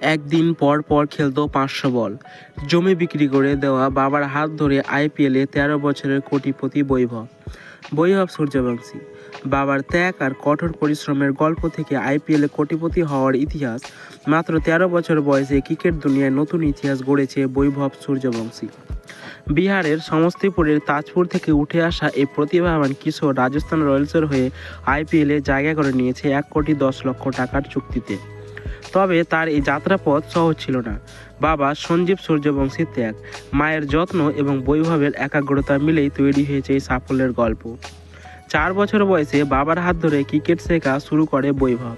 একদিন পর পর খেলতো পাঁচশো বল। জমি বিক্রি করে দেওয়া বাবার হাত ধরে আইপিএলে তেরো বছরের কোটিপতি বৈভব। বৈভব সূর্যবংশী। বাবার ত্যাগ আর কঠোর পরিশ্রমের গল্প থেকে আইপিএলে কোটিপতি হওয়ার ইতিহাস মাত্র তেরো বছর বয়সে ক্রিকেট দুনিয়ায় নতুন ইতিহাস গড়েছে বৈভব সূর্যবংশী। বিহারের সমস্তিপুরের তাজপুর থেকে উঠে আসা এই প্রতিভাবান কিশোর রাজস্থান রয়্যালসের হয়ে আইপিএলে জায়গা করে নিয়েছে এক কোটি দশ লক্ষ টাকার চুক্তিতে। তবে তার এই যাত্রাপথ সহজ ছিল না। বাবা সঞ্জীব সূর্যবংশীর ত্যাগ। মায়ের যত্ন এবং বৈভবের একাগ্রতা মিলেই তৈরি হয়েছে এই সাফল্যের গল্প। চার বছর বয়সে বাবার হাত ধরে ক্রিকেট শেখা শুরু করে বৈভব।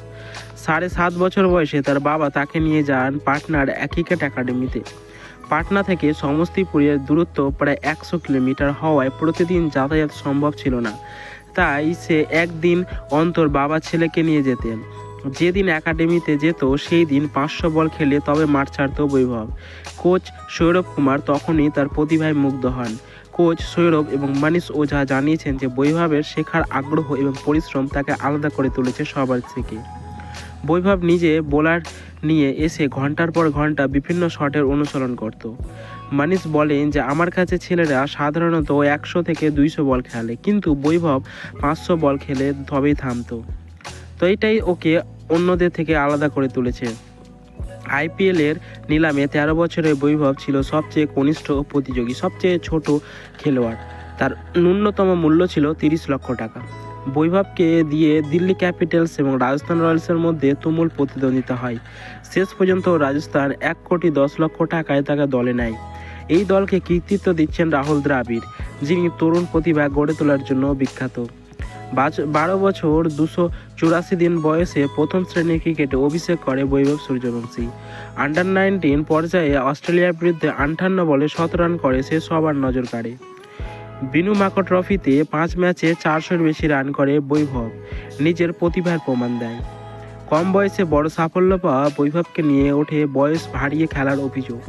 সাড়ে সাত বছর বয়সে তার বাবা তাকে নিয়ে যান পাটনার ক্রিকেট একাডেমিতে। পাটনা থেকে সমস্তিপুরের দূরত্ব প্রায় একশো কিলোমিটার হওয়ায় প্রতিদিন যাতায়াত সম্ভব ছিল না। তাই সে একদিন অন্তর বাবা ছেলেকে নিয়ে যেতেন। যেদিন একাডেমিতে যেত সেই দিন পাঁচশো বল খেলে তবে মাঠ ছাড়ত বৈভব। কোচ সৌরভ কুমার তখনই তার প্রতিভায় মুগ্ধ হন। কোচ সৌরভ এবং মানিস ওঝা জানিয়েছেন যে, বৈভবের শেখার আগ্রহ এবং পরিশ্রম তাকে আলাদা করে তুলেছে সবার থেকে। বৈভব নিজে বোলার নিয়ে এসে ঘণ্টার পর ঘণ্টা বিভিন্ন শটের অনুসরণ করত। মানিস বলেন যে, আমার কাছে ছেলেরা সাধারণত একশো থেকে দুইশো বল খেলে, কিন্তু বৈভব পাঁচশো বল খেলে তবেই থামতো। তো এটাই ওকে অন্যদের থেকে আলাদা করে তুলেছে। আইপিএলের নিলামে তেরো বছরের বৈভব ছিল সবচেয়ে কনিষ্ঠ প্রতিযোগী, সবচেয়ে ছোট খেলোয়াড়। তার ন্যূনতম মূল্য ছিল তিরিশ লক্ষ টাকা। বৈভবকে দিয়ে দিল্লি ক্যাপিটালস এবং রাজস্থান রয়্যালসের মধ্যে তুমুল প্রতিদ্বন্দ্বিতা হয়। শেষ পর্যন্ত রাজস্থান এক কোটি দশ লক্ষ টাকায় তাকে দলে নেয়। এই দলকে কৃতিত্ব দিচ্ছেন রাহুল দ্রাবিড়, যিনি তরুণ প্রতিভা গড়ে তোলার জন্য বিখ্যাত। বারো বছর দুশো চুরাশি দিন বয়সে প্রথম শ্রেণির ক্রিকেটে অভিষেক করে বৈভব সূর্যবংশী। আন্ডার নাইনটিন পর্যায়ে অস্ট্রেলিয়ার বিরুদ্ধে আটান্ন বলে শত রান করে সে সবার নজর কাড়ে। বিনু মাকো ট্রফিতে পাঁচ ম্যাচে চারশোর বেশি রান করে বৈভব। নিজের প্রতিভার প্রমাণ দেয়। কম বয়সে বড় সাফল্য পাওয়া বৈভবকে নিয়ে ওঠে বয়স ভারিয়ে খেলার অভিযোগ।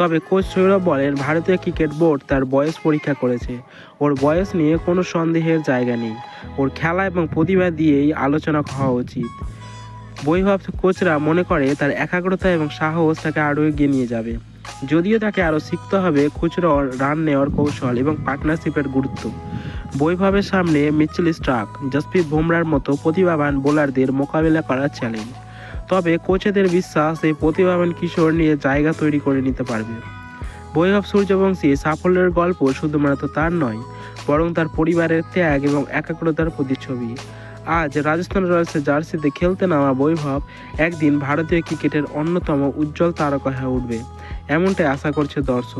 তবে কোচ সৌরভ বলেন, ভারতীয় ক্রিকেট বোর্ড তার বয়স পরীক্ষা করেছে। ওর বয়স নিয়ে কোনো সন্দেহের জায়গা নেই। ওর খেলা এবং প্রতিভা দিয়েই আলোচনা হওয়া উচিত। বৈভব কোচরা মনে করে, তার একাগ্রতা এবং সাহস তাকে আরও এগিয়ে নিয়ে যাবে। যদিও তাকে আরও শিখতে হবে খুচরো রান নেওয়ার কৌশল এবং পার্টনারশিপের গুরুত্ব। বৈভবের সামনে মিচেল স্ট্রাক, জসপ্রীত বুমরার মতো প্রতিভাবান বোলারদের মোকাবিলা করার চ্যালেঞ্জ তবে কোচেদের বিশ্বাস এই প্রতিভাবান কিশোর নিয়ে জায়গা তৈরি করে নিতে পারবে। বৈভব সূর্যবংশী সাফল্যের গল্প শুধুমাত্র তার নয়, বরং তার পরিবারের ত্যাগ এবং একাগ্রতার প্রতিচ্ছবি। আজ রাজস্থান রয়্যালসের জার্সিতে খেলতে নামা বৈভব একদিন ভারতীয় ক্রিকেটের অন্যতম উজ্জ্বল তারকা হয়ে উঠবে, এমনটাই আশা করছে দর্শক।